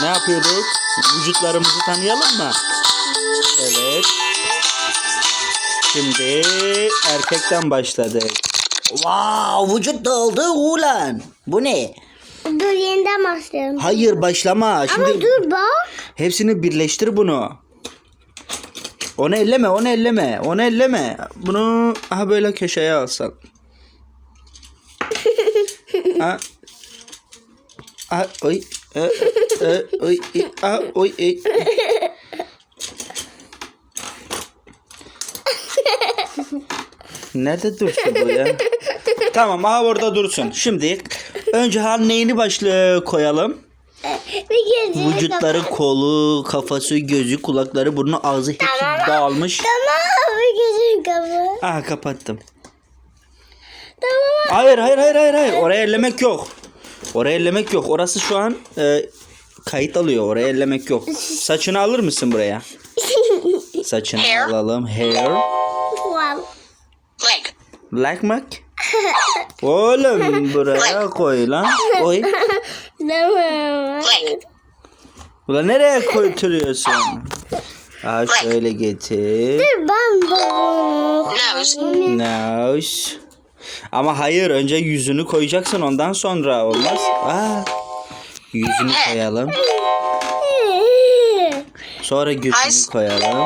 Ne yapıyorduk? Vücutlarımızı tanıyalım mı? Evet. Şimdi erkekten başladık. Wow, vücut doldu ulan. Bu ne? Dur yeniden başlayalım. Hayır başlama. Şimdi Ama dur bak. hepsini birleştir bunu. Onu elleme, onu elleme, onu elleme. Bunu aha böyle köşeye alsan. ha. Ah, oy. E, e, oy. e, ah, oy. e. Nerede dursun bu ya? tamam aha orada dursun. Şimdi önce ha neyini başlığı koyalım? Bir gözünü Vücutları, kolu, kafası, gözü, kulakları, burnu, ağzı hepsi dağılmış. Tamam bir gözünü kapat. Aha kapattım. Tamam. Hayır hayır hayır hayır hayır. Oraya ellemek yok. Oraya ellemek yok. Orası şu an e, kayıt alıyor. Oraya ellemek yok. Saçını alır mısın buraya? Saçını Hair. alalım. Hair. Wow. Leg. Like mak. Oğlum buraya koy lan. Koy. Leg. Ulan nereye götürüyorsun? Aa şöyle getir. Ben de bunu. Nose. Nose. Ama hayır önce yüzünü koyacaksın ondan sonra olmaz. Aa, yüzünü koyalım. Sonra gözünü koyalım.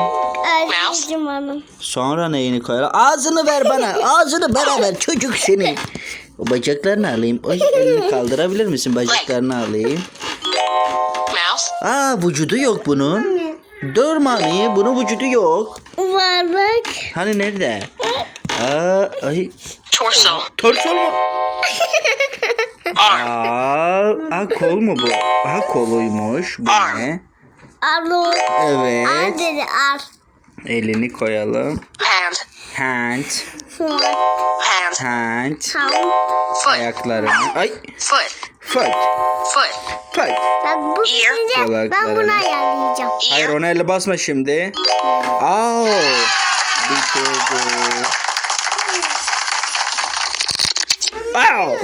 Hanım. Sonra neyini koyalım? Ağzını ver bana. Ağzını bana ver. Çocuk seni. O bacaklarını alayım. Ay, elini kaldırabilir misin? Bacaklarını alayım. Aa vücudu yok bunun. Dur mami. Bunun vücudu yok. Var bak. Hani nerede? Aa, ay. Torso. Torso mu? Arm. Aa, aa kol mu bu? Aa koluymuş. Bu Arm. ne? Arlo. Ar Evet. dedi ar. Elini koyalım. Hand. Hand. Foot. Hand. Hand. Foot. Ayaklarını. Ay. Foot. Foot. Foot. Foot. Bak bu Ear. bitince ben bunu ayarlayacağım. Hayır ona elle basma şimdi. Aa. Bitirdi. Wow.